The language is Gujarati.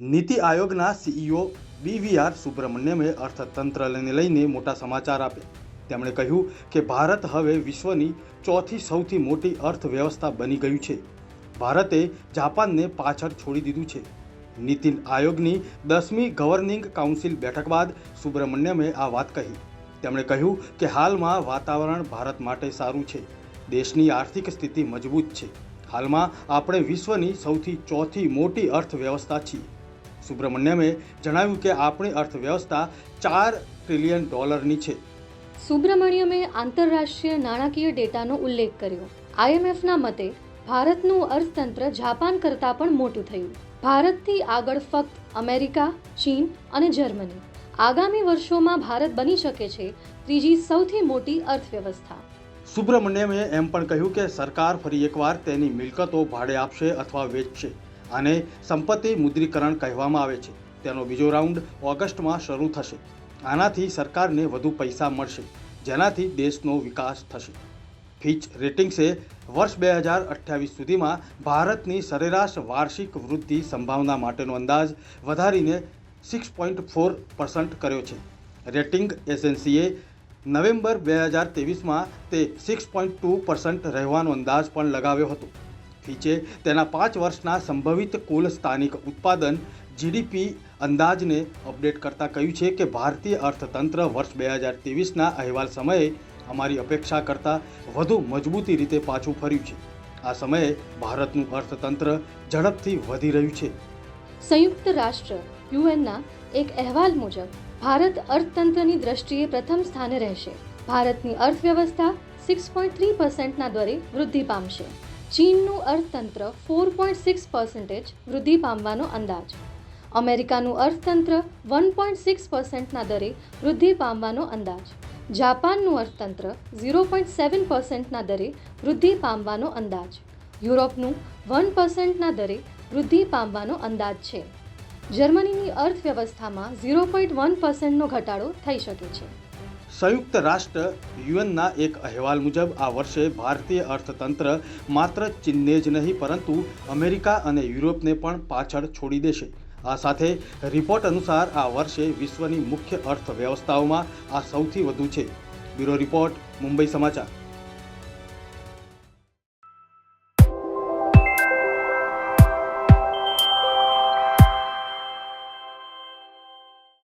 નીતિ આયોગના સીઈઓ બીવીઆર સુબ્રમણ્યમે અર્થતંત્રને લઈને મોટા સમાચાર આપ્યા. તેમણે કહ્યું કે ભારત હવે વિશ્વની ચોથી સૌથી મોટી અર્થવ્યવસ્થા બની ગયું છે. ભારતે જાપાનને પાછળ છોડી દીધું છે. નીતિ આયોગની દસમી ગવર્નિંગ કાઉન્સિલ બેઠક બાદ સુબ્રમણ્યમે આ વાત કહી. તેમણે કહ્યું કે હાલમાં વાતાવરણ ભારત માટે સારું છે. દેશની આર્થિક સ્થિતિ મજબૂત છે. હાલમાં આપણે વિશ્વની સૌથી ચોથી મોટી અર્થવ્યવસ્થા છીએ. સુબ્રમણ્યમે જણાવ્યું કે આપણી અર્થવ્યવસ્થા ચાર ટ્રિલિયન ડોલરની છે. સુબ્રમણ્યમે આંતરરાષ્ટ્રીય નાણાકીય ડેટાનો ઉલ્લેખ કર્યો. આઈએમએફના મતે ભારતનું અર્થતંત્ર જાપાન કરતાં પણ મોટું થયું. ભારતથી આગળ ફક્ત અમેરિકા ચીન અને જર્મની. આગામી વર્ષોમાં ભારત બની શકે છે ત્રીજી સૌથી મોટી અર્થવ્યવસ્થા. સુબ્રમણ્યમે એમ પણ કહ્યું કે સરકાર ફરી એકવાર તેની મિલકતો ભાડે આપશે અથવા વેચશે. આને સંપત્તિ મુદ્રીકરણ કહેવામાં આવે છે. તેનો બીજો રાઉન્ડ ઓગસ્ટમાં શરૂ થશે. આનાથી સરકારને વધુ પૈસા મળશે, જેનાથી દેશનો વિકાસ થશે. ફિચ રેટિંગ્સે વર્ષ બે હજાર અઠ્યાવીસ સુધીમાં ભારતની સરેરાશ વાર્ષિક વૃદ્ધિ સંભાવના માટેનો અંદાજ વધારીને સિક્સ પોઈન્ટ ફોર પર્સન્ટ કર્યો છે. રેટિંગ એજન્સીએ નવેમ્બર બે હજાર ત્રેવીસમાં તે સિક્સ પોઈન્ટ ટુ પર્સન્ટ રહેવાનો અંદાજ પણ લગાવ્યો હતો. ફીચે તેના પાંચ વર્ષના સંભવિત કુલ સ્થાનિક ઉત્પાદન જીડીપી અંદાજને અપડેટ કરતાં કહ્યું છે કે ભારતીય અર્થતંત્ર વર્ષ બે હજાર ત્રેવીસના અહેવાલ સમયે અમારી અપેક્ષા કરતાં વધુ મજબૂતી રીતે પાછું ફર્યું છે. આ સમયે ભારતનું અર્થતંત્ર ઝડપથી વધી રહ્યું છે. સંયુક્ત રાષ્ટ્ર યુએનના એક અહેવાલ મુજબ, ભારત અર્થતંત્રની દ્રષ્ટિએ પ્રથમ સ્થાને રહેશે. ભારતની અર્થવ્યવસ્થા સિક્સ પોઈન્ટ થ્રી પર્સન્ટના દરે વૃદ્ધિ પામશે. ચીનનું અર્થતંત્ર ફોર પોઈન્ટ સિક્સ પર્સન્ટેજ વૃદ્ધિ પામવાનો અંદાજ. અમેરિકાનું અર્થતંત્ર વન પોઈન્ટ સિક્સ પર્સન્ટના દરે વૃદ્ધિ પામવાનો અંદાજ. જાપાનનું અર્થતંત્ર ઝીરો પોઈન્ટ સેવન પર્સન્ટના દરે વૃદ્ધિ પામવાનો અંદાજ. યુરોપનું વન પર્સન્ટના દરે વૃદ્ધિ પામવાનો અંદાજ છે. જર્મનીની અર્થવ્યવસ્થામાં ઝીરો પોઈન્ટ વન પર્સન્ટનો ઘટાડો થઈ શકે છે. સંયુક્ત રાષ્ટ્ર યુએનના એક અહેવાલ મુજબ આ વર્ષે ભારતીય અર્થતંત્ર માત્ર ચીનને જ નહીં, પરંતુ અમેરિકા અને યુરોપને પણ પાછળ છોડી દેશે. આ સાથે રિપોર્ટ અનુસાર આ વર્ષે વિશ્વની મુખ્ય અર્થવ્યવસ્થાઓમાં આ સૌથી વધુ છે. બ્યુરો રિપોર્ટ, મુંબઈ સમાચાર.